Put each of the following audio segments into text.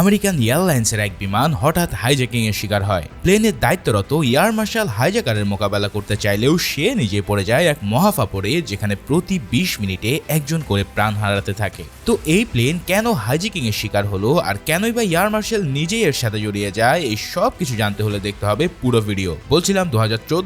American এয়ারলাইন্সের এক বিমান হঠাৎ হাইজ্যাকিং এর শিকার হয়। প্লেনের দায়িত্বরত এয়ার মার্শাল হাইজ্যাকারের মোকাবেলা করতে চাইলেও সে নিজে পড়ে যায় এক মহাফাপড়ে যেখানে প্রতি বিশ মিনিটে একজন করে প্রাণ হারাতে থাকে। তো এই প্লেন কেন হাইজ্যাকিং এর শিকার হলো? আর কেনই বা এয়ার মার্শাল নিজেই এর সাথে জড়িয়ে যায়? এই সব কিছু জানতে হলে দেখতে হবে পুরো ভিডিও বলছিলাম দু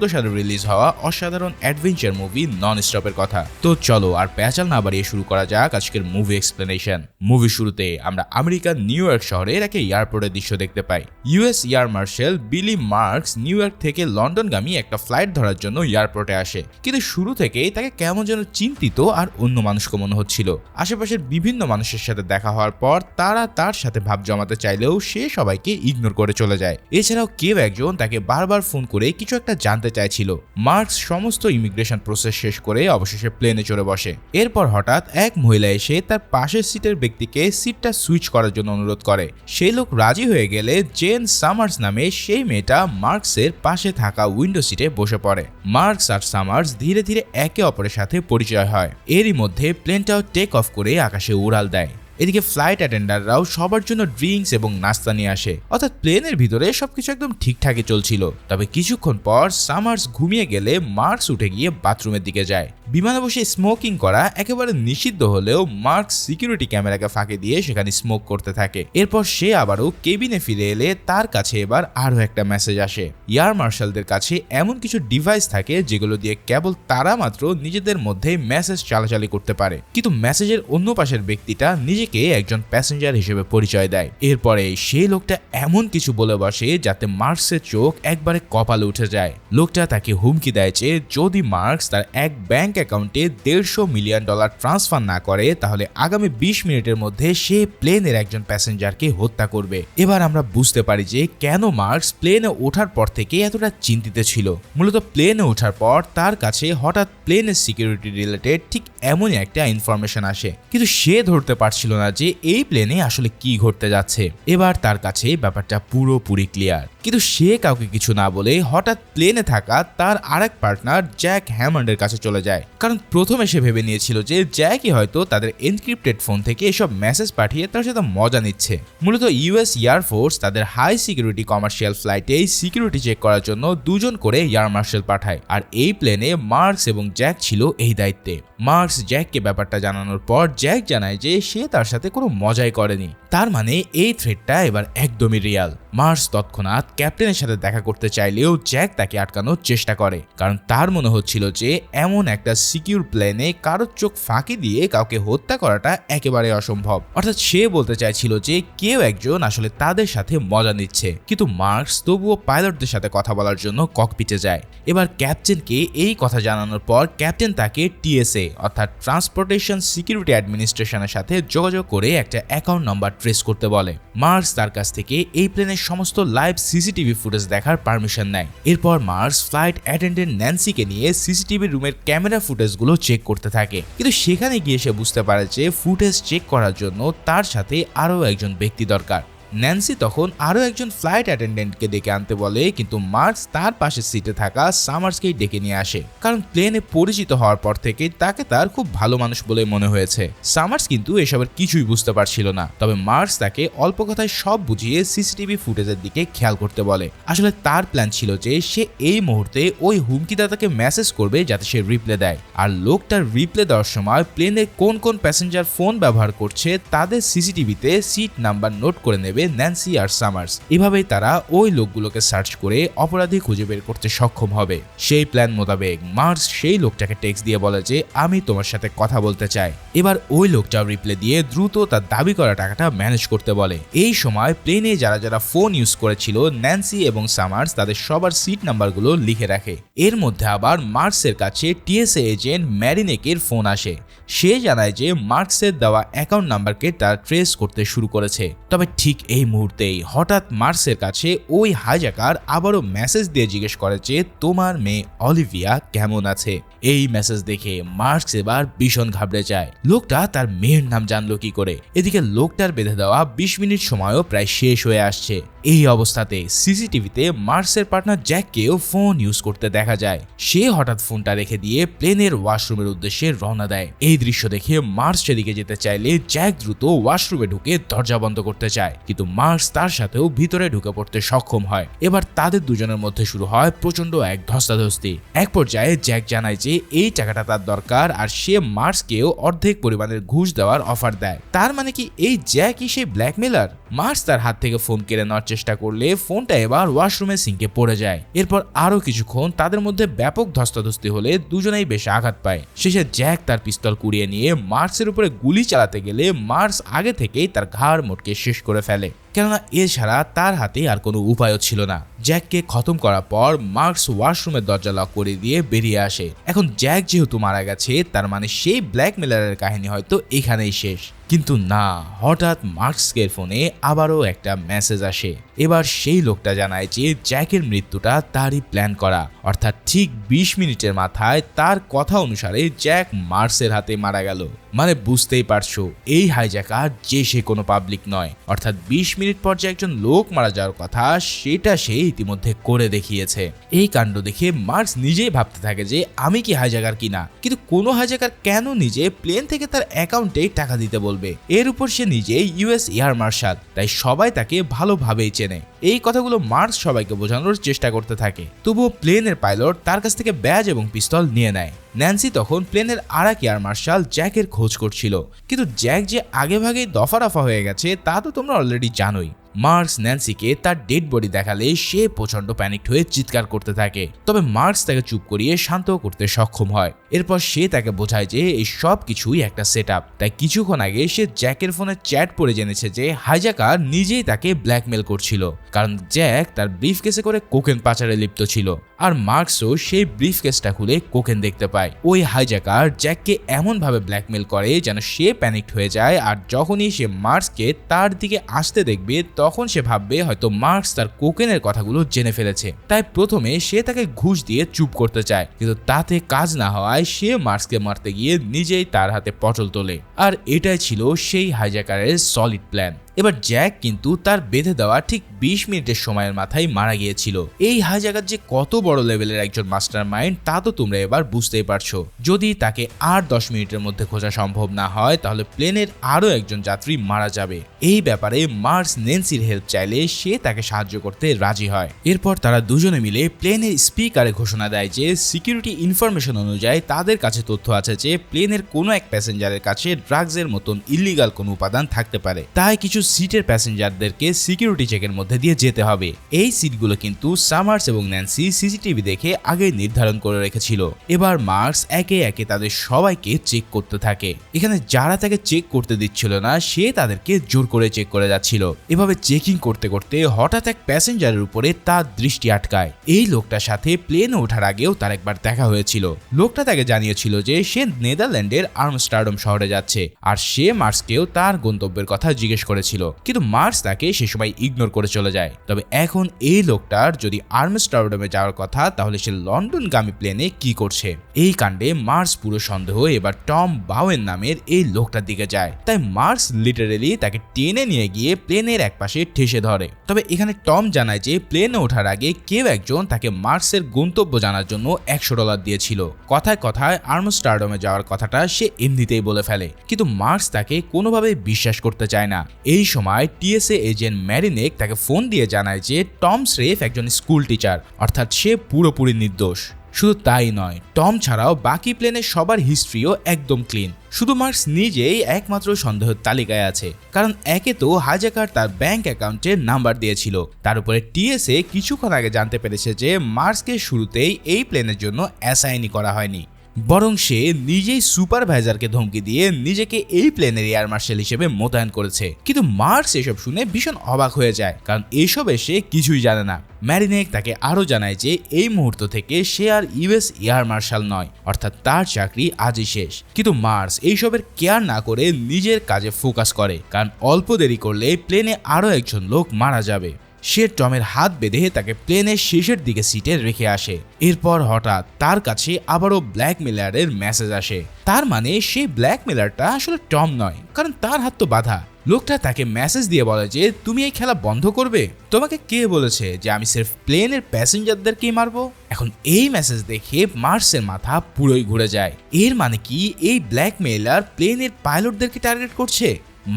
সালে রিলিজ হওয়া অসাধারণ অ্যাডভেঞ্চার মুভি নন স্টপের কথা। তো চলো আর প্যাচাল না বাড়িয়ে শুরু করা যাক আজকের মুভি এক্সপ্লেনেশন মুভি শুরুতে আমরা আমেরিকার নিউ ইয়র্ক শহরের একটা এয়ারপোর্টের দৃশ্য দেখতে পাই। US air marshal Billy Marks New York থেকে লন্ডনগামী একটা ফ্লাইট ধরার জন্য এয়ারপোর্টে আসে। কিন্তু শুরু থেকেই তাকে কেমন যেন চিন্তিত আর অন্য মানুষকে মনে হচ্ছিল। আশেপাশের বিভিন্ন মানুষের সাথে দেখা হওয়ার পর তারা তার সাথে ভাব জমাতে চাইলেও সে সবাইকে ইগনোর করে চলে যায়। এছাড়াও কেউ একজন তাকে বারবার ফোন করে কিছু একটা জানতে চাইছিল। মার্কস সমস্ত ইমিগ্রেশন প্রসেস শেষ করে অবশেষে প্লেনে চড়ে বসে। এরপর হঠাৎ এক মহিলা এসে তার পাশের সিটের ব্যক্তিকে সিটটা সুইচ করার জন্য অনুরোধ করে। সেই লোক রাজি হয়ে গেলে জেন সামার্স নামে সেই মেয়েটা মার্কসের পাশে থাকা উইন্ডো সিটে বসে পড়ে। মার্কস আর সামার্স ধীরে ধীরে একে অপরের সাথে পরিচয় হয়। এরই মধ্যে প্লেনটাও টেক অফ করে আকাশে উড়াল দেয় এদিকে ফ্লাইট অ্যাটেন্ডাররাও সবার জন্য ড্রিঙ্কস এবং নাস্তা নিয়ে আসে। অর্থাৎ প্লেনের ভিতরে সবকিছু একদম ঠিকঠাকই চলছিল। তবে কিছুক্ষণ পর সামার্স ঘুমিয়ে গেলে মার্কস উঠে গিয়ে বাথরুমের দিকে যায়। বিমানে বসে স্মোকিং করা একেবারে নিষিদ্ধ হলেও মার্কস সিকিউরিটি ক্যামেরাকে ফাঁকে দিয়ে সেখানে স্মোক করতে থাকে। এরপর সে আবারও কেবিনে ফিরে এলে তার কাছে এবার আরও একটা মেসেজ আসে। এয়ার মার্শালদের কাছে এমন কিছু ডিভাইস থাকে যেগুলো দিয়ে কেবল তারা মাত্র নিজেদের মধ্যে মেসেজ চালাচালি করতে পারে। কিন্তু মেসেজের অন্য পাশের ব্যক্তিটা নিজেকে একজন প্যাসেঞ্জার হিসেবে পরিচয় দেয়। এরপরে সেই লোকটা এমন কিছু বলে বসে যাতে মার্কসের চোখ একবারে কপালে উঠে যায়। লোকটা তাকে হুমকি দেয় যে, যদি মার্কস তার এক ব্যাংক অ্যাকাউন্টে দেড়শো মিলিয়ন ডলার ট্রান্সফার না করে, তাহলে আগামী বিশ মিনিটের মধ্যে সে প্লেনের একজন প্যাসেঞ্জারকে হত্যা করবে। এবার আমরা বুঝতে পারি যে, কেন মার্কস প্লেনে ওঠার পর থেকে এতটা চিন্তিত ছিল। মূলত প্লেনে ওঠার পর তার কাছে হঠাৎ প্লেনের সিকিউরিটি রিলেটেড ঠিক এমনই একটা ইনফরমেশন আসে। কিন্তু সে ধরতে পারছিল না যে এই প্লেনে আসলে কি ঘটতে যাচ্ছে। এবার তার কাছে ব্যাপারটা পুরোপুরি ক্লিয়ার কিন্তু সে কাউকে কিছু না বলে হঠাৎ প্লেনে থাকা তার আরেক পার্টনার জ্যাক হ্যামন্ডের কাছে চলে যায়। কারণ প্রথমে সে ভেবে নিয়েছিল যে জ্যাকই হয়তো তাদের এনক্রিপ্টেড ফোন থেকে এসব মেসেজ পাঠিয়ে তার সাথে মজা নিচ্ছে। মূলত ইউএস এয়ারফোর্স তাদের হাই সিকিউরিটি কমার্শিয়াল ফ্লাইটে সিকিউরিটি চেক করার জন্য দুজন করে এয়ার মার্শাল পাঠায়, আর এই প্লেনে মার্কস এবং জ্যাক ছিল এই দায়িত্বে। মার্কস জ্যাককে ব্যাপারটা জানানোর পর জ্যাক জানায় যে সে তার সাথে কোনো মজাই করেনি। তার মানে এই থ্রেডটা এবার একদমই রিয়াল মার্স তৎক্ষণাৎ ক্যাপ্টেনের সাথে দেখা করতে চাইলেও জ্যাক তাকে আটকানোর চেষ্টা করে, কারণ তার মনে হচ্ছিল যে এমন একটা সিকিউর প্লেনে কারোর চোখ ফাঁকি দিয়ে কাউকে হত্যা করাটা একেবারে অসম্ভব। অর্থাৎ সে বলতে চাইছিল যে কেউ একজন আসলে তাদের সাথে মজা নিচ্ছে, কিন্তু মার্কস তবুও পাইলটদের সাথে কথা বলার জন্য ককপিটে যায়। এবার ক্যাপ্টেনকে এই কথা জানানোর পর ক্যাপ্টেন তাকে টিএসএ, অর্থাৎ ট্রান্সপোর্টেশন সিকিউরিটি অ্যাডমিনিস্ট্রেশনের সাথে যোগাযোগ করে একটা অ্যাকাউন্ট নাম্বার ট্রেস করতে বলে। মার্কস তার কাছ থেকে এই প্লেনের সমস্ত লাইভ সিসিটিভি ফুটেজ দেখার পারমিশন নেয়। এরপর মার্স ফ্লাইট অ্যাটেন্ডেন্ট ন্যান্সিকে নিয়ে সিসিটিভি রুমের ক্যামেরা ফুটেজগুলো চেক করতে থাকে। কিন্তু সেখানে গিয়ে সে বুঝতে পারে যে ফুটেজ চেক করার জন্য তার সাথে আরও একজন ব্যক্তি দরকার। ন্যান্সি তখন আরও একজন ফ্লাইট অ্যাটেন্ডেন্টকে ডেকে আনতে বলে, কিন্তু মার্কস তার পাশের সিটে থাকা সামার্সকেই ডেকে নিয়ে আসে। কারণ প্লেনে পরিচিত হওয়ার পর থেকে তাকে তার খুব ভালো মানুষ বলে মনে হয়েছে। সামার্স কিন্তু এসবের কিছুই বুঝতে পারছিল না। তবে মার্কস তাকে অল্প কথায় সব বুঝিয়ে সিসিটিভি ফুটেজের দিকে খেয়াল করতে বলে। আসলে তার প্ল্যান ছিল যে সে এই মুহূর্তে ওই হুমকিদাতাকে মেসেজ করবে যাতে সে রিপ্লে দেয়। আর লোকটার রিপ্লে দেওয়ার সময় প্লেনে কোন কোন প্যাসেঞ্জার ফোন ব্যবহার করছে তাদের সিসিটিভিতে সিট নাম্বার নোট করে নেবে হবে ন্যান্সি আর সামার্স এভাবেই তারা ওই লোকগুলোকে সার্চ করে অপরাধী খুঁজে বের করতে সক্ষম হবে। সেই প্ল্যান মোতাবেক মার্স সেই লোকটাকে টেক্সট দিয়ে বলে যে, আমি তোমার সাথে কথা বলতে চাই। এবার ওই লোকটা রিপ্লে দিয়ে দ্রুত তার দাবি করা টাকাটা ম্যানেজ করতে বলে। এই সময় প্লেনে যারা যারা ফোন ইউজ করেছিল ন্যান্সি এবং সামার্স তাদের সবার সিট নাম্বারগুলো লিখে রাখে। এর মধ্যে আবার মার্কসের কাছে টিএসএ এজেন্ট ম্যারিনেকের ফোন আসে। সে জানায় যে মার্কসের দেওয়া অ্যাকাউন্ট নাম্বারকে তার ট্রেস করতে শুরু করেছে। তবে ঠিক এই মুহূর্তেই হঠাৎ মার্সের কাছে ওই হাইজাকার আবারও মেসেজ দিয়ে জিজ্ঞেস করে যে, তোমার মেয়ে অলিভিয়া কেমন আছে? এই মেসেজ দেখে মার্কস এবার ভীষণ ঘাবড়ে যায়। লোকটা তার মেয়ের নাম জানলো কি করে? এদিকে লোকটার বেঁধে দেওয়া বিশ মিনিট সময়ও প্রায় শেষ হয়ে আসছে। এই অবস্থাতে সিসিটিভিতে মার্কসের পার্টনার জ্যাককেও ফোন ইউজ করতে দেখা যায়। সে হঠাৎ ফোনটা রেখে দিয়ে প্লেনের ওয়াশরুমের উদ্দেশ্যে রওনা দেয়। এই দৃশ্য দেখে মার্স সেদিকে যেতে চাইলে জ্যাক দ্রুত ওয়াশরুমে ঢুকে দরজা বন্ধ করতে চায়। কিন্তু কিন্তু মার্স তার সাথেও ভিতরে ঢুকে পড়তে সক্ষম হয়। এবার তাদের দুজনের মধ্যে শুরু হয় প্রচণ্ড এক ধস্তাধস্তি। এক পর্যায়ে জ্যাক জানায় যে এই টাকাটা তার দরকার আর সে মার্কসকেও অর্ধেক পরিমাণের ঘুষ দেওয়ার অফার দেয়। তার মানে কি এই জ্যাকই সেই ব্ল্যাকমেলার? মার্কস তার হাত থেকে ফোন কেড়ে নেওয়ার চেষ্টা করলে ফোনটা এবার ওয়াশরুমের সিঙ্কে পড়ে যায়। এরপর আরও কিছুক্ষণ তাদের মধ্যে ব্যাপক ধস্তাধস্তি হলে দুজনেই বেশ আঘাত পায়। শেষে জ্যাক তার পিস্তল কুড়িয়ে নিয়ে মার্কসের উপরে গুলি চালাতে গেলে মার্কস আগে থেকেই তার ঘাড় মোটকে শেষ করে ফেলে। কেননা এছাড়া তার হাতে আর কোনো উপায়ও ছিল না। জ্যাককে খতম করার পর মার্কস ওয়াশরুমের দরজা লক করে দিয়ে বেরিয়ে আসে। এখন জ্যাক যেহেতু মারা গেছে, তার মানে সেই ব্ল্যাকমেলারের কাহিনী হয়তো এখানেই শেষ। কিন্তু না, হঠাৎ মার্কসকের ফোনে আবারও একটা মেসেজ আসে। এবার সেই লোকটা জানায় যে জ্যাকের মৃত্যুটা তারই প্ল্যান করা। অর্থাৎ ঠিক বিশ মিনিটের মাথায় তার কথা অনুসারে জ্যাক মার্কসের হাতে মারা গেল। মানে বুঝতেই পারছ, এই হাইজ্যাকার যে সে কোনো পাবলিক নয়। অর্থাৎ বিশ মিনিট পর যে একজন লোক মারা যাওয়ার কথা, সেটা সে ইতিমধ্যে করে দেখিয়েছে। এই কাণ্ড দেখে মার্কস নিজেই ভাবতে থাকে যে, আমি কি হাইজ্যাকার কিনা? কিন্তু কোনো হাইজ্যাকার কেন নিজে প্লেন থেকে তার অ্যাকাউন্টে টাকা দিতে বলবে? এর উপর সে নিজে ইউএস এয়ার মার্শাল তাই সবাই তাকে ভালোভাবেই চেনে। এই কথাগুলো মার্কস সবাইকে বোঝানোর চেষ্টা করতে থাকে। তবুও প্লেনের পাইলট তার কাছ থেকে ব্যাজ এবং পিস্তল নিয়ে নেয়। ন্যান্সি তখন প্লেনের আরাক এয়ার মার্শাল জ্যাকের খোঁজ করছিল। কিন্তু জ্যাক যে আগেভাগেই দফা রফা হয়ে গেছে, তা তো তোমরা অলরেডি জানোই। মার্কস ন্যান্সিকে তার ডেড বডি দেখালে সে প্রচণ্ড প্যানিকড হয়ে চিৎকার করতে থাকে। তবে মার্কস তাকে চুপ করিয়ে শান্ত করতে সক্ষম হয়। এরপর সে তাকে বোঝায় যে এই সব কিছুই একটা সেট আপ তাই কিছুক্ষণ আগে সে জ্যাকের ফোনে চ্যাট পড়ে জেনেছে যে হাইজাকার নিজেই তাকে ব্ল্যাকমেল করছিল। কারণ জ্যাক তার ব্রিফ কেসে করে কোকেন পাচারে লিপ্ত ছিল। আর মার্কসও সেই ব্রিফ কেসটা খুলে কোকেন দেখতে পায়। ওই হাইজাকার জ্যাককে এমনভাবে ব্ল্যাকমেল করে যেন সে প্যানিকড হয়ে যায়। আর যখনই সে মার্কসকে তার দিকে আসতে দেখবে তখন সে ভাববে হয়তো মার্কস তার কোকেনের কথাগুলো জেনে ফেলেছে। তাই প্রথমে সে তাকে ঘুষ দিয়ে চুপ করতে চায়, কিন্তু তাতে কাজ না হওয়ায় সে মার্কসকে মারতে গিয়ে নিজেই তার হাতে পটল তোলে। আর এটাই ছিল সেই হাইজাকারের সলিড প্ল্যান এবার জ্যাক কিন্তু তার বেঁধে দেওয়া ঠিক বিশ মিনিটের সময়ের মাথায় মারা গিয়েছিল। এই হাইজাকার যে কত বড় লেভেলের একজন মাস্টার মাইন্ড তা তো তোমরা এবার বুঝতেই পারছ। যদি তাকে আর দশ মিনিটের মধ্যে খোঁজা সম্ভব না হয়, তাহলে প্লেনের আরও একজন যাত্রী মারা যাবে। এই ব্যাপারে মার্স নেন্সির হেল্প চাইলে সে তাকে সাহায্য করতে রাজি হয়। এরপর তারা দুজনে মিলে প্লেনের স্পিকারে ঘোষণা দেয় যে, সিকিউরিটি ইনফরমেশন অনুযায়ী তাদের কাছে তথ্য আছে যে, প্লেনের কোনো এক প্যাসেঞ্জারের কাছে ড্রাগসের মতন ইলিগাল কোনো উপাদান থাকতে পারে। তাই কিছু সিটের প্যাসেঞ্জারদেরকে সিকিউরিটি চেকের মধ্যে দিয়ে যেতে হবে। এই সিটগুলো কিন্তু সামার্স এবং ন্যান্সি সিসিটিভি দেখে আগে নির্ধারণ করে রেখেছিল। এবার মার্কস একে একে তাদের সবাইকে চেক করতে থাকে। এখানে যারা তাকে চেক করতে দিচ্ছিল না, সে তাদেরকে জোর করে চেক করে যাচ্ছিল। এভাবে চেকিং করতে করতে হঠাৎ এক প্যাসেঞ্জারের উপরে তার দৃষ্টি আটকায়। এই লোকটার সাথে প্লেনে ওঠার আগেও তার একবার দেখা হয়েছিল। লোকটা তাকে জানিয়েছিল যে সে নেদারল্যান্ডের আর্মস্টারডম শহরে যাচ্ছে, আর সে মার্কসকেও তার গন্তব্যের কথা জিজ্ঞেস করেছিল। কিন্তু মার্কস তাকে সে সময় ইগনোর করে চলে যায়। তবে এখন এই লোকটার যদি আর্মস্টারডমে যাওয়ার কথা, তাহলে সে লন্ডনগামী প্লেনে কি করছে? এই কাণ্ডে মার্কস পুরো সন্দেহ, এবার টম বাওয়েন নামের এই লোকটার দিকে যায়। তাই মার্কস লিটারেলি তাকে টেনে নিয়ে গিয়ে প্লেনের একপাশে ঠেসে ধরে। তবে এখানে টম জানায় যে প্লেনে ওঠার আগে কেউ একজন তাকে মার্কসের গন্তব্য জানার জন্য একশো ডলার দিয়েছিল। কথায় কথায় আর্মস্টারডমে যাওয়ার কথাটা সে এমনিতেই বলে ফেলে। কিন্তু মার্কস তাকে কোনোভাবে বিশ্বাস করতে চায় না। এই সময় টিএসএ এজেন্ট ম্যারিনেক তাকে ফোন দিয়ে জানায় যে টম স্রেফ একজন স্কুল টিচার, অর্থাৎ সে পুরোপুরি নির্দোষ। শুধু তাই নয়, টম ছাড়াও বাকি প্লেনের সবার হিস্ট্রিও একদম ক্লিন। শুধু মার্কস নিজেই একমাত্র সন্দেহের তালিকায় আছে, কারণ একে তো হাজাকার তার ব্যাংক অ্যাকাউন্টের নাম্বার দিয়েছিল। তার উপরে টিএসএ কিছুক্ষণ আগে জানতে পেরেছে যে মার্কসকে শুরুতেই এই প্লেনের জন্য অ্যাসাইনি করা হয়নি। বরং সে নিজেই সুপারভাইজারকে ধমকি দিয়ে নিজেকে এই প্লেনের এয়ার মার্শাল হিসেবে মোতায়েন করেছে। কিন্তু মার্কস এসব শুনে ভীষণ অবাক হয়ে যায়, কারণ এসবে সে কিছুই জানে না। ম্যারিনেক তাকে আরও জানায় যে এই মুহূর্ত থেকে সে আর ইউএস এয়ার মার্শাল নয়, অর্থাৎ তার চাকরি আজই শেষ। কিন্তু মার্স এইসবের কেয়ার না করে নিজের কাজে ফোকাস করে, কারণ অল্প দেরি করলে প্লেনে আরও একজন লোক মারা যাবে। সে টমের হাত বেঁধে তাকে প্লেনের শেষের দিকে সিটে রেখে আসে। এরপর হঠাৎ তার কাছে আবারও ব্ল্যাকমেলারের মেসেজ আসে। তার মানে সেই ব্ল্যাকমেলারটা আসলে টম নয়, কারণ তার হাত তো বাধা। লোকটা তাকে মেসেজ দিয়ে বলে যে, তুমি এই খেলা বন্ধ করবে? তোমাকে কে বলেছে যে, আমি সির্ফ প্লেনের প্যাসেঞ্জারদেরকেই মারবো? এখন এই মেসেজ দেখে মার্সের মাথা পুরোই ঘুরে যায়। এর মানে কি এই ব্ল্যাকমেলার প্লেনের পাইলটদেরকে টার্গেট করছে?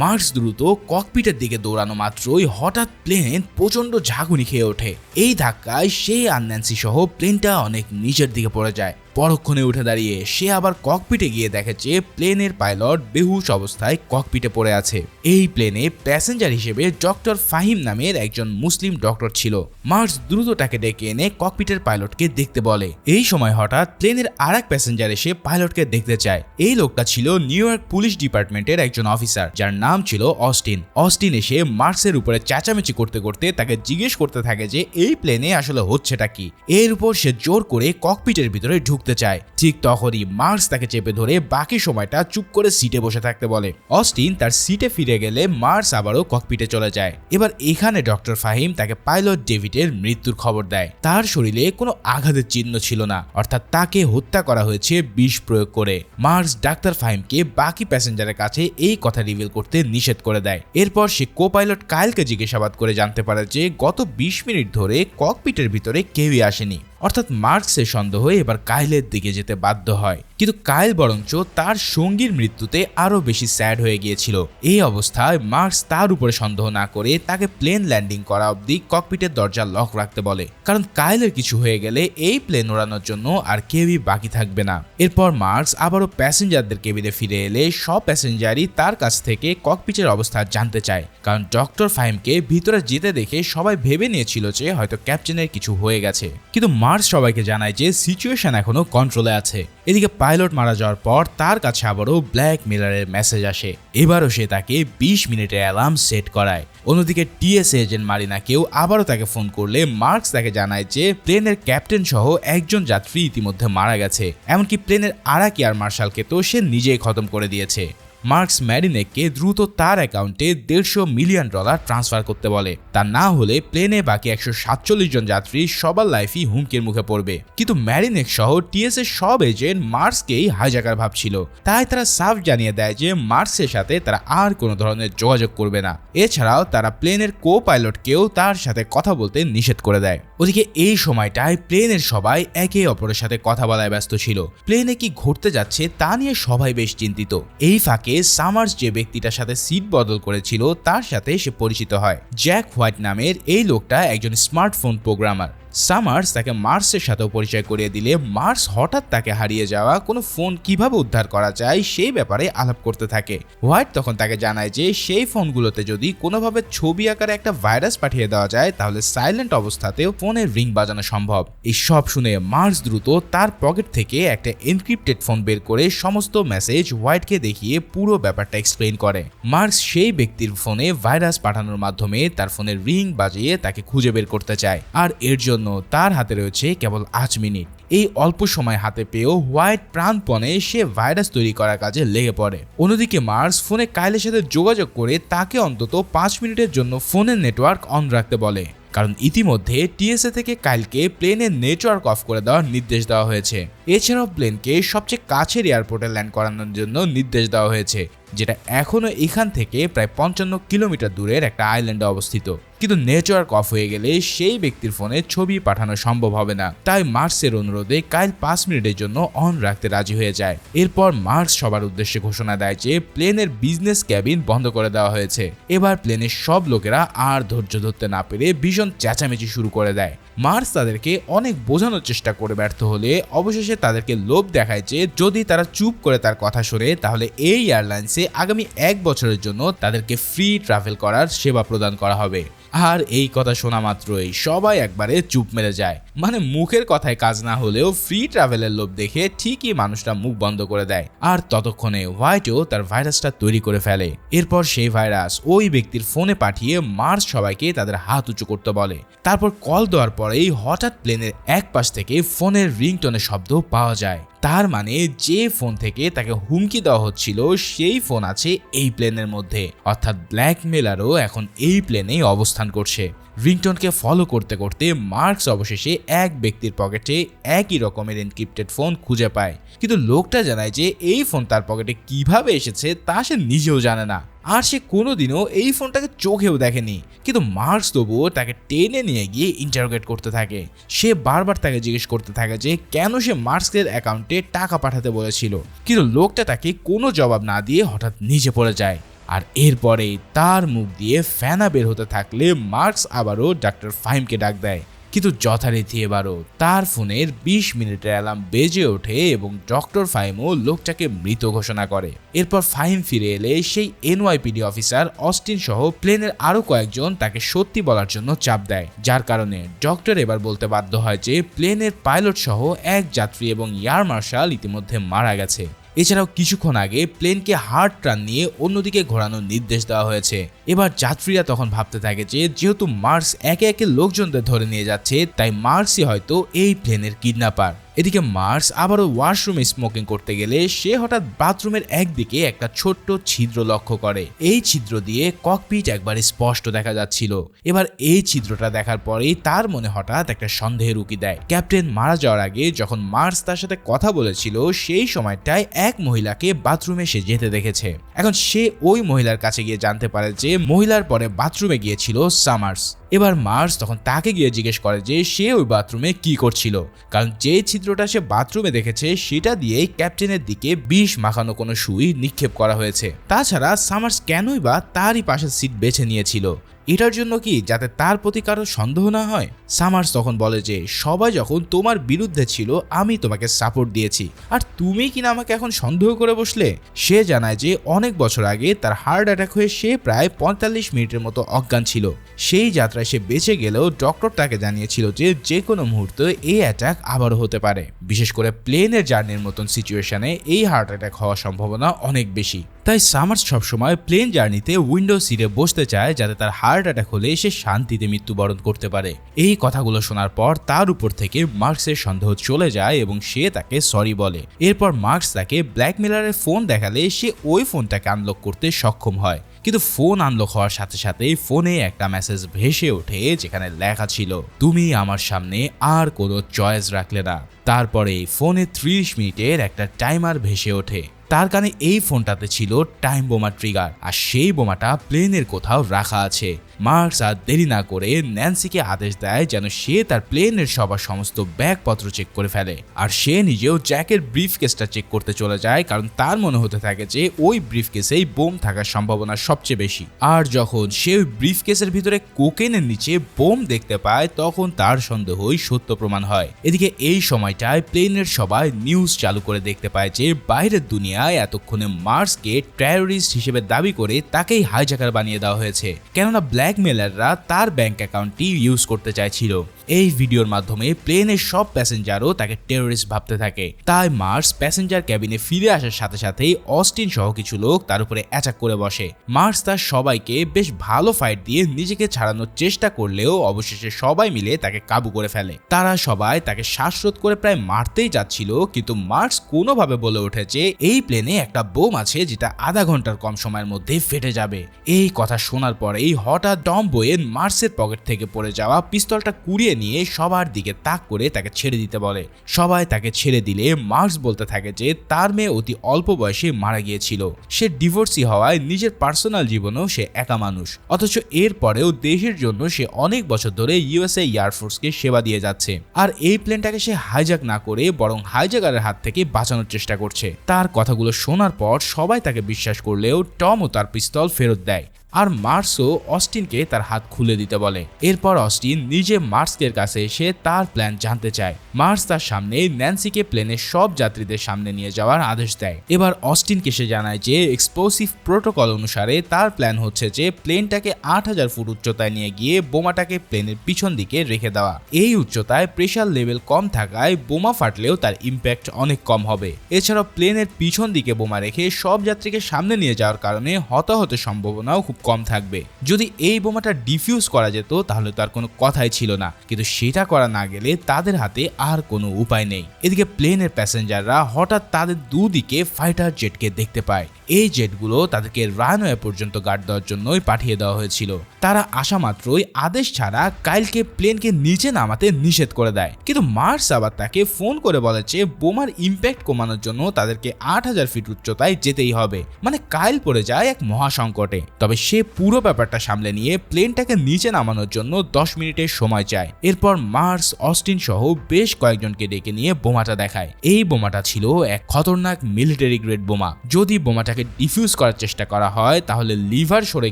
মার্কস দ্রুত ককপিটের দিকে দৌড়ানো মাত্রই হঠাৎ প্লেন প্রচণ্ড ঝাঁকুনি খেয়ে ওঠে। এই ধাক্কায় সে আর ন্যান্সি সহ প্লেনটা অনেক নিচের দিকে পড়ে যায়। পরক্ষণে উঠে দাঁড়িয়ে সে আবার ককপিটে গিয়ে দেখে যে প্লেনের পাইলট বেহুশ অবস্থায় ককপিটে পড়ে আছে। এই প্লেনে প্যাসেঞ্জার হিসেবে ডক্টর ফাহিম নামের একজন মুসলিম ডক্টর ছিল। মার্স দ্রুত তাকে ডেকে এনে ককপিটের পাইলটকে দেখতে বলে। এই সময় হঠাৎ প্লেনের আর এক প্যাসেঞ্জার এসে পাইলটকে দেখতে চায়। এই লোকটা ছিল নিউ ইয়র্ক পুলিশ ডিপার্টমেন্টের একজন অফিসার, যার নাম ছিল অস্টিন। অস্টিন এসে মার্সের উপরে চেঁচামেচি করতে করতে তাকে জিজ্ঞেস করতে থাকে যে, এই প্লেনে আসলে হচ্ছেটা কি? এর উপর সে জোর করে ককপিটের ভিতরে ঢুকতে চায়। ঠিক তখনই মার্স তাকে চেপে ধরে বাকি সময়টা চুপ করে সিটে বসে থাকতে বলে। অস্টিন তার সিটে ফিরে গেলে মার্স আবারও ককপিটে চলে যায়। এবার এখানে ডক্টর ফাহিম তাকে পাইলট ডেভিডের মৃত্যুর খবর দেয়। তার শরীরে কোনো আঘাতের চিহ্ন ছিল না, অর্থাৎ তাকে হত্যা করা হয়েছে বিষ প্রয়োগ করে। মার্স ডাক্তার ফাহিমকে বাকি প্যাসেঞ্জারের কাছে এই কথা রিভিল করতে নিষেধ করে দেয়। এরপর সে কো পাইলট কাইলকে জিজ্ঞাসাবাদ করে জানতে পারে যে, গত বিশ মিনিট ধরে ককপিটের ভিতরে কেউই আসেনি। অর্থাৎ মার্কসের সন্দেহ এবার কাইলের দিকে যেতে বাধ্য হয়। কিন্তু কাইল বরঞ্চ তার সঙ্গীর মৃত্যুতে আরও বেশি স্যাড হয়ে গিয়েছিল। এই অবস্থায় মার্কস তার উপরে সন্দেহ না করে তাকে প্লেন ল্যান্ডিং করা অবধি ককপিটের দরজা লক রাখতে বলে। কারণ কাইলের কিছু হয়ে গেলে এই প্লেন ওড়ানোর জন্য আর কেউই বাকি থাকবে না। এরপর মার্কস আবারও প্যাসেঞ্জারদের কেবিনে ফিরে এলে সব প্যাসেঞ্জারই তার কাছ থেকে ককপিটের অবস্থা জানতে চায়। কারণ ডক্টর ফাহিমকে ভিতরে যেতে দেখে সবাই ভেবে নিয়েছিল যে হয়তো ক্যাপ্টেনের কিছু হয়ে গেছে। কিন্তু মার্স সবাইকে জানায় যে সিচুয়েশন এখনও কন্ট্রোলে আছে। এদিকে পাইলট মারা যাওয়ার পর তার কাছে আবারও ব্ল্যাক মিলারের মেসেজ আসে। এবারও সে তাকে বিশ মিনিটের অ্যালার্ম সেট করায়। অন্যদিকে টিএসএ এজেন্ট মারিনাকেও আবারও তাকে ফোন করলে মার্কস তাকে জানায় যে প্লেনের ক্যাপ্টেন সহ একজন যাত্রী ইতিমধ্যে মারা গেছে। এমনকি প্লেনের আরাক এয়ার মার্শালকে তো সে নিজেই খতম করে দিয়েছে। মার্কস ম্যারিনেককে দ্রুত তার অ্যাকাউন্টে দেড়শো মিলিয়ন ডলার ট্রান্সফার করতে বলে। তা না হলে প্লেনে বাকি একশো সাতচল্লিশ জন যাত্রী সবার লাইফই হুমকির মুখে পড়বে। কিন্তু ম্যারিনেক সহ টিএস এর সব এজেন্ট মার্কসকেই হাইজাকার ভাবছিল। তাই তারা সাফ জানিয়ে দেয় যে মার্কসের সাথে তারা আর কোনো ধরনের যোগাযোগ করবে না। এছাড়াও তারা প্লেনের কো পাইলটকেও তার সাথে কথা বলতে নিষেধ করে দেয়। ওদিকে এই সময়টায় প্লেনের সবাই একে অপরের সাথে কথা বলায় ব্যস্ত ছিল। প্লেনে কি ঘটতে যাচ্ছে তা নিয়ে সবাই বেশ চিন্তিত। এই ফাঁকে সামার্স যে ব্যক্তিটার সাথে সিট বদল করেছিল, তার সাথে সে পরিচিত হয়। জ্যাক হোয়াইট নামের এই লোকটা একজন স্মার্টফোন প্রোগ্রামার। সামার্স তাকে মার্সের সাথেও পরিচয় করিয়ে দিলে। মার্স হঠাৎ তাকে হারিয়ে যাওয়া কোনো ফোন কীভাবে উদ্ধার করা যায় সেই ব্যাপারে আলাপ করতে থাকে। হোয়াইট তখন তাকে জানায় যে, সেই ফোনগুলোতে যদি কোনোভাবে ছবি আকারে একটা ভাইরাস পাঠিয়ে দেওয়া যায়, তাহলে সাইলেন্ট অবস্থাতেও ফোনের রিং বাজানো সম্ভব। এই সব শুনে মার্স দ্রুত তার পকেট থেকে একটা এনক্রিপ্টেড ফোন বের করে সমস্ত মেসেজ হোয়াইটকে দেখিয়ে পুরো ব্যাপারটা এক্সপ্লেন করে। মার্স সেই ব্যক্তির ফোনে ভাইরাস পাঠানোর মাধ্যমে তার ফোনের রিং বাজিয়ে তাকে খুঁজে বের করতে চায়। আর এর জন্য তার হাতে রয়েছে কেবল আট মিনিট। এই অল্প সময় হাতে পেয়েও হোয়াইট প্রাণপণে সে ভাইরাস তৈরি করার কাজে লেগে পড়ে। অন্যদিকে মার্স ফোনে কাইলের সাথে যোগাযোগ করে তাকে অন্তত পাঁচ মিনিটের জন্য ফোনের নেটওয়ার্ক অন রাখতে বলে। কারণ ইতিমধ্যে টিএসএ থেকে কাইলকে প্লেনের নেটওয়ার্ক অফ করে দেওয়ার নির্দেশ দেওয়া হয়েছে। এছাড়াও প্লেনকে সবচেয়ে কাছের এয়ারপোর্টে ল্যান্ড করানোর জন্য নির্দেশ দেওয়া হয়েছে, যেটা এখনও এখান থেকে প্রায় পঞ্চান্ন কিলোমিটার দূরের একটা আইল্যান্ডে অবস্থিত। কিন্তু নেটওয়ার্ক অফ হয়ে গেলে সেই ব্যক্তির ফোনে ছবি পাঠানো সম্ভব হবে না। তাই মার্সের অনুরোধে কাইল পাঁচ মিনিটের জন্য অন রাখতে রাজি হয়ে যায়। এরপর মার্স সবার উদ্দেশ্যে ঘোষণা দেয় যে প্লেনের বিজনেস ক্যাবিন বন্ধ করে দেওয়া হয়েছে। এবার প্লেনের সব লোকেরা আর ধৈর্য ধরতে না পেরে ভীষণ চেঁচামেচি শুরু করে দেয়। মার্স তাদেরকে অনেক বোঝানোর চেষ্টা করে ব্যর্থ হলে অবশেষে তাদেরকে লোভ দেখায় যে যদি তারা চুপ করে তার কথা শোনে, তাহলে এই এয়ারলাইন্সে আগামী এক বছরের জন্য তাদেরকে ফ্রি ট্রাভেল করার সেবা প্রদান করা হবে। আর এই কথা শোনা মাত্রই সবাই একবারে চুপ মেরে যায়। মানে মুখের কথায় কাজ না হলেও ফ্রি ট্রাভেলের লোভ দেখে ঠিকই মানুষটা মুখ বন্ধ করে দেয়। আর ততক্ষণে হোয়াইটও তার ভাইরাসটা তৈরি করে ফেলে। এরপর সেই ভাইরাস ওই ব্যক্তির ফোনে পাঠিয়ে মার্স সবাইকে তাদের হাত উঁচু করতে বলে। তারপর কল দেওয়ার পরেই হঠাৎ প্লেনের এক পাশ থেকে ফোনের রিংটনের শব্দ পাওয়া যায়। তার মানে যে ফোন থেকে তাকে হুমকি দেওয়া হচ্ছিল, সেই ফোন আছে এই প্লেনের মধ্যে। অর্থাৎ ব্ল্যাকমেলারও এখন এই প্লেনেই অবস্থান করছে। রিংটনকে ফলো করতে করতে মার্কস অবশেষে এক ব্যক্তির পকেটে একই রকমের এনক্রিপ্টেড ফোন খুঁজে পায়। কিন্তু লোকটা জানায় যে এই ফোন তার পকেটে কীভাবে এসেছে তা সে নিজেও জানে না। আর সে কোনোদিনও এই ফোনটাকে চোখেও দেখেনি। কিন্তু মার্কস তবুও তাকে টেনে নিয়ে গিয়ে ইন্টারোগেট করতে থাকে। সে বারবার তাকে জিজ্ঞেস করতে থাকে যে কেন সে মার্কসের অ্যাকাউন্টে টাকা পাঠাতে বলেছিল। কিন্তু লোকটা তাকে কোনো জবাব না দিয়ে হঠাৎ নিচে পড়ে যায়। আর এরপরেই তার মুখ দিয়ে ফ্যানা বের হতে থাকলে মার্কস আবারও ডাক্তার ফাহিমকে ডাক দেয়। কিন্তু যথারীতি এবারও তার ফোনের বিশ মিনিটের অ্যালার্ম বেজে ওঠে এবং ডক্টর ফাহিমও লোকটাকে মৃত ঘোষণা করে। এরপর ফাহিম ফিরে এলে সেই এনওয়াইপিডি অফিসার অস্টিন সহ প্লেনের আরও কয়েকজন তাকে সত্যি বলার জন্য চাপ দেয়। যার কারণে ডক্টর এবার বলতে বাধ্য হয় যে প্লেনের পাইলট সহ এক যাত্রী এবং এয়ার মার্শাল ইতিমধ্যে মারা গেছে। এছাড়াও কিছুক্ষণ আগে প্লেনকে হার্ড টার্ন নিয়ে অন্যদিকে ঘোরানোর নির্দেশ দেওয়া হয়েছে। এবার যাত্রীরা তখন ভাবতে থাকে যে, যেহেতু মার্স একে একে লোকজনদের ধরে নিয়ে যাচ্ছে, তাই মার্সই হয়তো এই প্লেনের কিডন্যাপার। এদিকে মার্স আবারও ওয়াশরুমে স্মোকিং করতে গেলে সে হঠাৎ বাথরুমের একদিকে একটা ছোট্ট ছিদ্র লক্ষ্য করে। এই ছিদ্র দিয়ে ককপিট একবার স্পষ্ট দেখা যাচ্ছিল। এবার এই ছিদ্রটা দেখার পরেই তার মনে হঠাৎ একটা সন্দেহের উকি দেয়। ক্যাপ্টেন মারা যাওয়ার আগে যখন মার্স তার সাথে কথা বলেছিল, সেই সময়টায় এক মহিলাকে বাথরুমে সে যেতে দেখেছে। এখন সে ওই মহিলার কাছে গিয়ে জানতে পারে যে মহিলার পরে বাথরুমে গিয়েছিল সামার্স। এবার মার্স তখন তাকে গিয়ে জিজ্ঞেস করে যে সে ওই বাথরুমে কি করছিল। কারণ যে ছিদ্রটা সে বাথরুমে দেখেছে, সেটা দিয়ে ক্যাপ্টেনের দিকে বিষ মাখানো কোনো সুই নিক্ষেপ করা হয়েছে। তাছাড়া সামার্স কেনই বা তারই পাশের সিট বেছে নিয়েছিল? এটার জন্য কি যাতে তার প্রতি কারও সন্দেহ না হয়? সামার্স তখন বলে যে, সবাই যখন তোমার বিরুদ্ধে ছিল, আমি তোমাকে সাপোর্ট দিয়েছি। আর তুমি কিনা আমাকে এখন সন্দেহ করে বসলে? সে জানায় যে, অনেক বছর আগে তার হার্ট অ্যাটাক হয়ে সে প্রায় পঁয়তাল্লিশ মিনিটের মতো অজ্ঞান ছিল। সেই যাত্রায় সে বেঁচে গেলেও ডক্টর তাকে জানিয়েছিল যে যে কোনো মুহূর্তে এই অ্যাটাক আবারও হতে পারে। বিশেষ করে প্লেনের জার্নির মতন সিচুয়েশনে এই হার্ট অ্যাটাক হওয়ার সম্ভাবনা অনেক বেশি। তাই সামার্স সবসময় প্লেন জার্নিতে উইন্ডো সিটে বসতে চায়, যাতে তার হার্ট অ্যাটাক হলে সে শান্তিতে মৃত্যুবরণ করতে পারে। এই কথাগুলো শোনার পর তার উপর থেকে মার্কসের সন্দেহ চলে যায় এবং সে তাকে সরি বলে। এরপর মার্কস তাকে ব্ল্যাকমেলারের ফোন দেখালে সে ওই ফোনটাকে আনলক করতে সক্ষম হয়। কিন্তু ফোন আনলক হওয়ার সাথে সাথে ফোনে একটা মেসেজ ভেসে ওঠে যেখানে লেখা ছিল, তুমি আমার সামনে আর কোনো চয়েস রাখলে না। তারপরে ফোনে ত্রিশ মিনিটের একটা টাইমার ভেসে ওঠে। তার কানে এই ফোনটাতে ছিল টাইম বোমা ট্রিগার আর সেই বোমাটা প্লেনের কোথাও রাখা আছে। মার্কস আর দেরি না করে ন্যান্সিকে আদেশ দেয় যেন সে তার প্লেনের সবার সমস্ত ব্যাগপত্র চেক করে ফেলে। আর সে নিজেও জ্যাকের ব্রিফ কেসটা চেক করতে চলে যায়, কারণ তার মনে হতে থাকে যে ওই ব্রিফ কেসেই বোম থাকার সম্ভাবনা সবচেয়ে বেশি। আর যখন সে ওই ব্রিফ কেসের ভিতরে কোকেনের নিচে বোম দেখতে পায়, তখন তার সন্দেহই সত্য প্রমাণ হয়। এদিকে এই সময়টায় প্লেনের সবাই নিউজ চালু করে দেখতে পায় যে বাইরের দুনিয়ায় এতক্ষণে মার্সকে টেরোরিস্ট হিসেবে দাবি করে তাকেই হাইজাকার বানিয়ে দেওয়া হয়েছে। কেননা ব্ল্যাকমেলাররা তার ব্যাঙ্ক অ্যাকাউন্টটি ইউজ করতে চাইছিল। এই ভিডিওর মাধ্যমে প্লেনের সব প্যাসেঞ্জারও তাকে টেরোরিস্ট ভাবতে থাকে। তাই মার্স প্যাসেঞ্জার ক্যাবিনে ফিরে আসার সাথে সাথেই অস্টিন সহ কিছু লোক তার উপরে অ্যাটাক করে বসে। মার্স তার সবাইকে বেশ ভালো ফাইট দিয়ে নিজেকে ছাড়ানোর চেষ্টা করলেও অবশেষে সবাই মিলে তাকে কাবু করে ফেলে। তারা সবাই তাকে শ্বাসরোধ করে প্রায় মারতেই যাচ্ছিল, কিন্তু মার্স কোনোভাবে বলে উঠেছে, এই প্লেনে একটা বোম আছে যেটা আধা ঘণ্টার কম সময়ের মধ্যে ফেটে যাবে। এই কথা শোনার পরেই হঠাৎ ডম বইয়ের মার্সের পকেট থেকে পড়ে যাওয়া পিস্তলটা কুড়িয়ে নিয়ে সবার দিকে তাক করে তাকে ছেড়ে দিতে বলে। সবাই তাকে ছেড়ে দিলে মার্কস বলতে থাকে যে, তার মেয়ে অতি অল্প বয়সে মারা গিয়েছিল। সে ডিভোর্সি হওয়ায় নিজের পার্সোনাল জীবনেও সে একা মানুষ। অথচ এর পরেও দেশের জন্য সে অনেক বছর ধরে ইউএসএ এয়ারফোর্সকে সেবা দিয়ে যাচ্ছে। আর এই প্লেনটাকে সে হাইজ্যাক না করে বরং হাইজ্যাকারের হাত থেকে বাঁচানোর চেষ্টা করছে। তার কথাগুলো শোনার পর সবাই তাকে বিশ্বাস করলেও টমও তার পিস্তল ফেরত দেয়। আর মার্সও অস্টিনকে তার হাত খুলে দিতে বলে। এরপর অস্টিন নিজে মার্সকের কাছে এসে তার প্ল্যান জানতে চায়। মার্স তার সামনে ন্যান্সিকে প্লেনের সব যাত্রীদের সামনে নিয়ে যাওয়ার আদেশ দেয়। এবার অস্টিনকে সে জানায় যে এক্সপ্লোসিভ প্রোটোকল অনুসারে তার প্ল্যান হচ্ছে যে, প্লেনটাকে আট হাজার ফুট উচ্চতায় নিয়ে গিয়ে বোমাটাকে প্লেনের পিছন দিকে রেখে দেওয়া। এই উচ্চতায় প্রেশার লেভেল কম থাকায় বোমা ফাটলেও তার ইম্প্যাক্ট অনেক কম হবে। এছাড়াও প্লেনের পিছন দিকে বোমা রেখে সব যাত্রীকে সামনে নিয়ে যাওয়ার কারণে হতাহতের সম্ভাবনাও খুব কম থাকবে। যদি এই বোমাটা ডিফিউজ করা যেত, তাহলে তার কোনো কথাই ছিল না। কিন্তু সেটা করা না গেলে তাদের হাতে আর কোনো উপায় নেই। এদিকে প্লেনের প্যাসেঞ্জাররা হঠাৎ তাদের দুদিকে ফাইটার জেটকে দেখতে পায়। এই জেটগুলো তাদেরকে রানওয়ে পর্যন্ত গার্ড দেওয়ার জন্যই পাঠিয়ে দেওয়া হয়েছিল। তারা আসা মাত্রই আদেশ ছাড়া কাইলকে প্লেনকে নিচে নামাতে নিষেধ করে দেয়। কিন্তু মার্স আবার তাকে ফোন করে বলে যে, বোমার ইম্প্যাক্ট কমানোর জন্য তাদেরকে আট হাজার ফিট উচ্চতায় যেতেই হবে। মানে কাইল পড়ে যায় এক মহাসংকটে। তবে সে পুরো ব্যাপারটা সামলে নিয়ে প্লেনটাকে নিচে নামানোর জন্য দশ মিনিটের সময় চায়। এরপর মার্স, অস্টিন সহ বেশ কয়েকজনকে ডেকে নিয়ে বোমাটা দেখায়। এই বোমাটা ছিল এক খতরনাক মিলিটারি গ্রেড বোমা। যদি বোমাটাকে ডিফিউজ করার চেষ্টা করা হয়, তাহলে লিভার সরে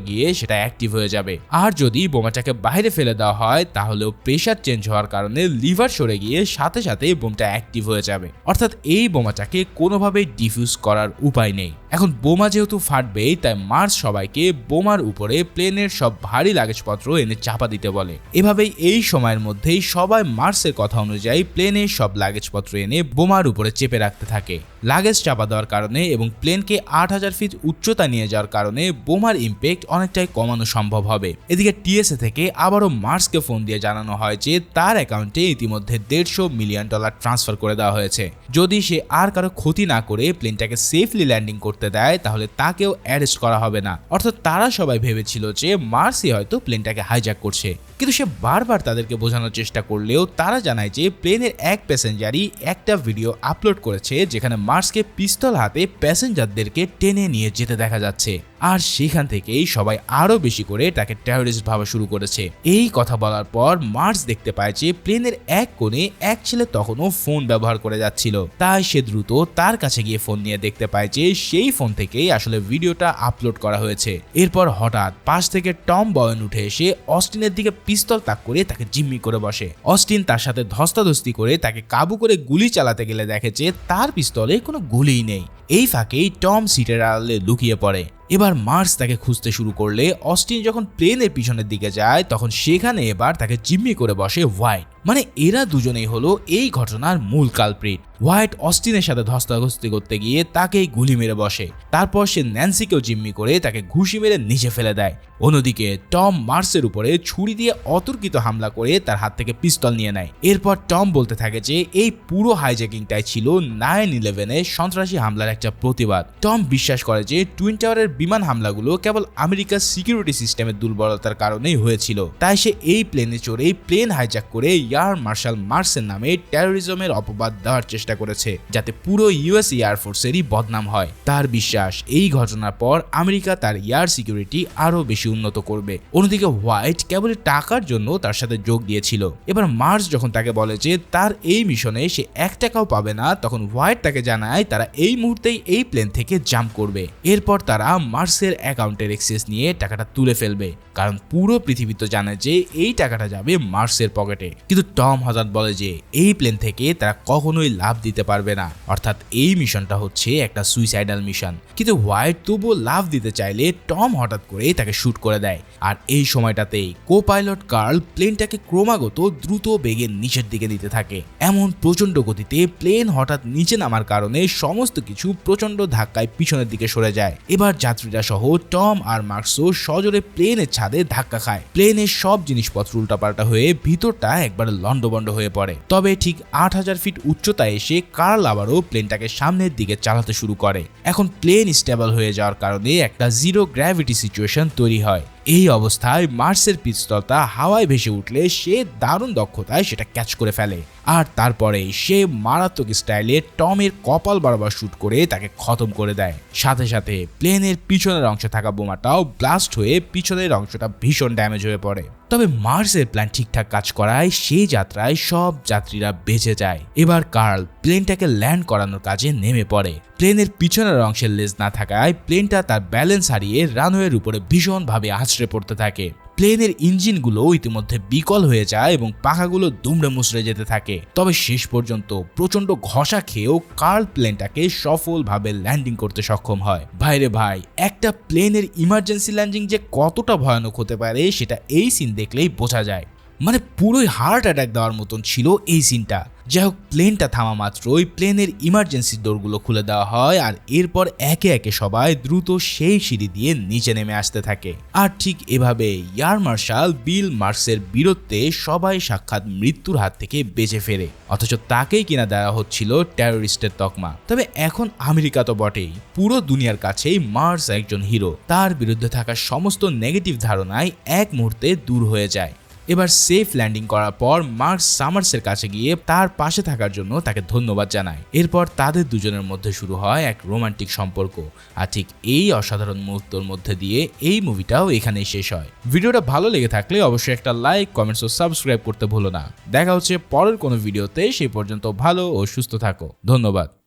গিয়ে সেটা অ্যাক্টিভ হয়ে যাবে। আর যদি বোমাটাকে বাইরে ফেলে দেওয়া হয়, তাহলেও প্রেশার চেঞ্জ হওয়ার কারণে লিভার সরে গিয়ে সাথে সাথে বোমটা অ্যাক্টিভ হয়ে যাবে। অর্থাৎ এই বোমাটাকে কোনোভাবেই ডিফিউজ করার উপায় নেই। এখন বোমা যেহেতু ফাটবেই, তাই মার্স সবাইকে বোমার উপরে প্লেনের সব ভারী লাগেজপত্র এনে চাপা দিতে বলে। এভাবেই এই সময়ের মধ্যেই সবাই মার্সের কথা অনুযায়ী প্লেনের সব লাগেজপত্র এনে বোমার উপরে চেপে রাখতে থাকে। লাগেজ চাপা দেওয়ার কারণে এবং প্লেনকে আট হাজার ফিট উচ্চতা নিয়ে যাওয়ার কারণে বোমার ইম্প্যাক্ট অনেকটাই কমানো সম্ভব হবে। এদিকে টিএসএ থেকে আবারও মার্সকে ফোন দিয়ে জানানো হয় যে, তার অ্যাকাউন্টে ইতিমধ্যে দেড়শো মিলিয়ন ডলার ট্রান্সফার করে দেওয়া হয়েছে। যদি সে আর কারও ক্ষতি না করে প্লেনটাকে সেফলি ল্যান্ডিং করতে দেয়, তাহলে তাকেও অ্যারেস্ট করা হবে না। অর্থাৎ তারা সবাই ভেবেছিল যে মার্সি হয়তো প্লেনটাকে হাইজ্যাক করছে। কিন্তু সে বারবার তাদেরকে বোঝানোর চেষ্টা করলেও তারা জানায় যে প্লেনের এক প্যাসেঞ্জারই একটা ভিডিও আপলোড করেছে যেখানে মার্সকে পিস্তল হাতে প্যাসেঞ্জারদেরকে টেনে নিয়ে যেতে দেখা যাচ্ছে। আর সেখান থেকেই সবাই আরও বেশি করে তাকে টেরোরিস্ট ভাবা শুরু করেছে। এই কথা বলার পর মার্স দেখতে পায় যে প্লেনের এক কোণে এক ছেলে তখনও ফোন ব্যবহার করে যাচ্ছিল। তাই সে দ্রুত তার কাছে গিয়ে ফোন নিয়ে দেখতে পায় যে সেই ফোন থেকেই আসলে ভিডিওটা আপলোড করা হয়েছে। এরপর হঠাৎ পাশ থেকে টম বয়ন উঠে এসে অস্টিনের দিকে পিস্তল তাক করে তাকে জিম্মি করে বসে। অস্টিন তার সাথে ধস্তাধস্তি করে তাকে কাবু করে গুলি চালাতে গেলে দেখে যে তার পিস্তলে কোনো গুলি নেই। এই ফাঁকেই টম সিটের আড়ালে লুকিয়ে পড়ে। এবার মার্স তাকে খুঁজতে শুরু করলে, অস্টিন যখন প্লেনের পিছনের দিকে যায়, তখন সেখানে এবার তাকে জিম্মি করে বসে হোয়াইট। মানে এরা দুজনেই হলো এই ঘটনার মূল কালপ্রিট হোয়াইট অস্টিনের সাথে ধস্তাধস্তি করতে গিয়ে তাকেই গুলি মেরে বসে। তারপর সে ন্যান্সিকেও জিম্মি করে তাকে ঘুষি মেরে নিচে ফেলে দেয়। অন্যদিকে টম মার্সের উপরে ছুরি দিয়ে অতর্কিত হামলা করে তার হাত থেকে পিস্তল নিয়ে নেয়। এরপর টম বলতে থাকে যে, এই পুরো হাইজ্যাকিংটাই ছিল নাইন ইলেভেনের সন্ত্রাসী হামলার একটা প্রতিবাদ। টম বিশ্বাস করে যে টুইন টাওয়ারের বিমান হামলাগুলো কেবল আমেরিকার সিকিউরিটি সিস্টেমের দুর্বলতার কারণেই হয়েছিল। তাই সে এই প্লেনে চড়ে প্লেন হাইজ্যাক করে এয়ার মার্শাল মার্সের নামে টেরোরিজমের অপবাদ দেওয়ার চেষ্টা করেছে, যাতে পুরো ইউএস এয়ারফোর্সেরই বদনাম হয়। তার বিশ্বাস, এই ঘটনার পর আমেরিকা তার এয়ার সিকিউরিটি আরও বেশি উন্নত করবে। অন্যদিকে হোয়াইট কেবল টাকার জন্য তার সাথে যোগ দিয়েছিল। এবার মার্স যখন তাকে বলে যে তার এই মিশনে সে এক টাকাও পাবে না, তখন হোয়াইট তাকে জানায় তারা এই মুহূর্তেই এই প্লেন থেকে জাম্প করবে। এরপর তারা মার্সের অ্যাকাউন্টের এক্সেস নিয়ে টাকাটা তুলে ফেলবে। কারণ পুরো পৃথিবী তো জানে যে এই টাকাটা যাবে মার্সের পকেটে। কিন্তু টম হাজার বলে যে এই প্লেন থেকে তারা কখনোই লাভ দিতে পারবে না। অর্থাৎ এই মিশনটা হচ্ছে একটা সুইসাইডাল মিশন। কিন্তু হোয়াইট তবুও লাভ দিতে চাইলে টম হঠাৎ করে তাকে শুট করে দেয়। আর এই সময়টাতেই কো পাইলট কার্ল প্লেনটাকে ক্রমাগত দ্রুত বেগে নিচের দিকে দিতে থাকে। এমন প্রচণ্ড গতিতে প্লেন হঠাৎ নিচে নামার কারণে সমস্ত কিছু প্রচণ্ড ধাক্কায় পিছনের দিকে সরে যায়। এবার যাত্রীরা সহ টম আর মার্কসও সজোরে প্লেনের ছাদে ধাক্কা খায়। প্লেনের সব জিনিসপত্র উল্টাপাল্টা হয়ে ভিতরটা একবার লন্ডবন্ড হয়ে পড়ে। তবে ঠিক আট হাজার ফিট উচ্চতায় এসে কার্ল আবারও প্লেনটাকে সামনের দিকে চালাতে শুরু করে। এখন প্লেন স্টেবল হয়ে যাওয়ার কারণে একটা জিরো গ্র্যাভিটি সিচুয়েশন তৈরি হয়। এই অবস্থায় মার্সের পিস্তলটা হাওয়ায় ভেসে উঠলে সে দারুণ দক্ষতায় সেটা ক্যাচ করে ফেলে। আর তারপরে সে মারাত্মক স্টাইলে টমের কপাল বারবার শ্যুট করে তাকে খতম করে দেয়। সাথে সাথে প্লেনের পিছনের অংশে থাকা বোমাটাও ব্লাস্ট হয়ে পিছনের অংশটা ভীষণ ড্যামেজ হয়ে পড়ে। তবে মার্সের প্ল্যান ঠিকঠাক কাজ করায় সেই যাত্রায় সব যাত্রীরা বেঁচে যায়। এবার কার্ল প্লেনটাকে ল্যান্ড করানোর কাজে নেমে পড়ে। প্লেনের পিছনের অংশের লেজ না থাকায় প্লেনটা তার ব্যালেন্স হারিয়ে রানওয়ের উপরে ভীষণভাবে আছড়ে পড়তে থাকে। প্লেনের ইঞ্জিনগুলো ইতিমধ্যে বিকল হয়ে যায় এবং পাখাগুলো দুমড়ে মুচড়ে যেতে থাকে। তবে শেষ পর্যন্ত প্রচণ্ড ঘষা খেয়েও কার্ল প্লেনটাকে সফলভাবে ল্যান্ডিং করতে সক্ষম হয়। ভাইরে ভাই, একটা প্লেনের ইমার্জেন্সি ল্যান্ডিং যে কতটা ভয়ানক হতে পারে, সেটা এই সিন দেখলেই বোঝা যায়। মানে পুরোই হার্ট অ্যাটাক দেওয়ার মতন ছিল এই সিনটা যাই হোক প্লেনটা থামা মাত্র। ওই প্লেনের ইমার্জেন্সি ডোরগুলো খুলে দেওয়া হয় আর এরপর একে একে সবাই দ্রুত সেই সিঁড়ি দিয়ে নিচে নেমে আসতে থাকে। আর ঠিক এভাবে ইয়ার মার্শাল বিল মার্কসের বীরত্বে সবাই সাক্ষাৎ মৃত্যুর হাত থেকে বেঁচে ফেরে। অথচ তাকেই কিনা দেওয়া হচ্ছিল টেরোরিস্টের তকমা। তবে এখন আমেরিকা তো বটেই। পুরো দুনিয়ার কাছেই মার্স একজন হিরো তার বিরুদ্ধে থাকা সমস্ত নেগেটিভ ধারণায় এক মুহূর্তে দূর হয়ে যায়। এবার সেফ ল্যান্ডিং করার পর মার্কস সামার্সের কাছে গিয়ে তার পাশে থাকার জন্য তাকে ধন্যবাদ জানায়। এরপর তাদের দুজনের মধ্যে শুরু হয় এক রোমান্টিক সম্পর্ক। আর ঠিক এই অসাধারণ মুহূর্তের মধ্যে দিয়ে এই মুভিটাও এখানেই শেষ হয়। ভিডিওটা ভালো লেগে থাকলে অবশ্যই একটা লাইক কমেন্টস ও সাবস্ক্রাইব করতে ভুলো না। দেখা হচ্ছে পরের কোনো ভিডিওতে সেই পর্যন্ত ভালো ও সুস্থ থাকো। ধন্যবাদ।